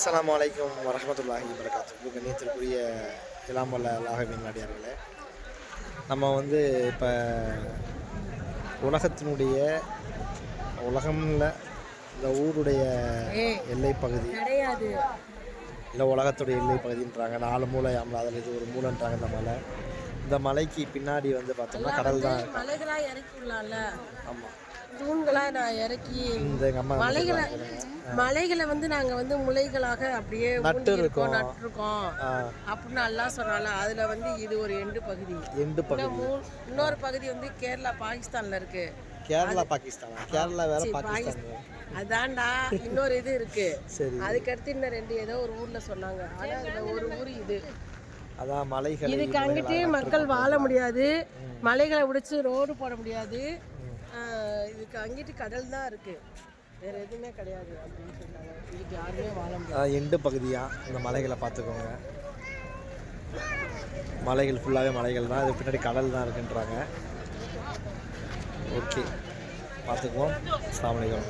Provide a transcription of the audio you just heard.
அஸ்ஸலாமு அலைக்கும் வரஹ்மத்துல்லாஹி வரகாத்து கண்ணியத்திற்குரிய இலாம் வல்ல அல்லாஹின் நாடியார்களே நம்ம வந்து இப்போ உலகத்தினுடைய உலகம்ல இந்த ஊருடைய எல்லை பகுதி கிடையாது. இல்லை உலகத்துடைய எல்லை பகுதின்றாங்க நாலு மூளை ஆமலா அதில் இது ஒரு மூலைன்றாங்க இந்த மலை. இந்த மலைக்கு பின்னாடி வந்து பார்த்தோம்னா கடல் தான் இருக்கும் மலைகளா இறக்கி ஆமாம் தூண்களா நான் இறக்கி இந்த எங்கள் அம்மா மலைகளை. மலைகளை வந்து நாங்க வந்து முளைகளாக அப்படியே நட்டு இருக்கோம். நட்டுருக்கோம். அப்படின்னு நல்லா சொன்னால அதுல வந்து இது ஒரு எண்டு பகுதி. எண்டு பகுதி. இன்னொரு பகுதி வந்து கேரளா பாகிஸ்தான்ல இருக்கு. கேரளா பாகிஸ்தானா? கேரளா வேற பாகிஸ்தான். அதான்டா இன்னொரு இது இருக்கு. சரி. அதுக்கடுத்து இன்னும் ரெண்டு ஏதோ ஒரு ஊர்ல சொன்னாங்க. ஆனா அதுல ஒரு ஊர் இது. அதான் மலைகள் இதுக்கு அங்கிட்டு மக்கள் வாழ முடியாது. மலைகளை உடைச்சு ரோடு போட முடியாது. இதுக்கு அங்கிட்டு கடல் தான் இருக்கு. எதுவுமே கிடையாது அப்படின்னு சொன்னாங்க. இதுக்கு யாருமே வாழ முடியாது எண்டு பகுதியா இந்த மலைகளை பார்த்துக்கோங்க. மலைகள் ஃபுல்லாகவே மலைகள் தான். அது பின்னாடி கடல் தான் இருக்குன்றாங்க. ஓகே பார்த்துக்குவோம். அஸ்ஸலாமு அலைக்கும்.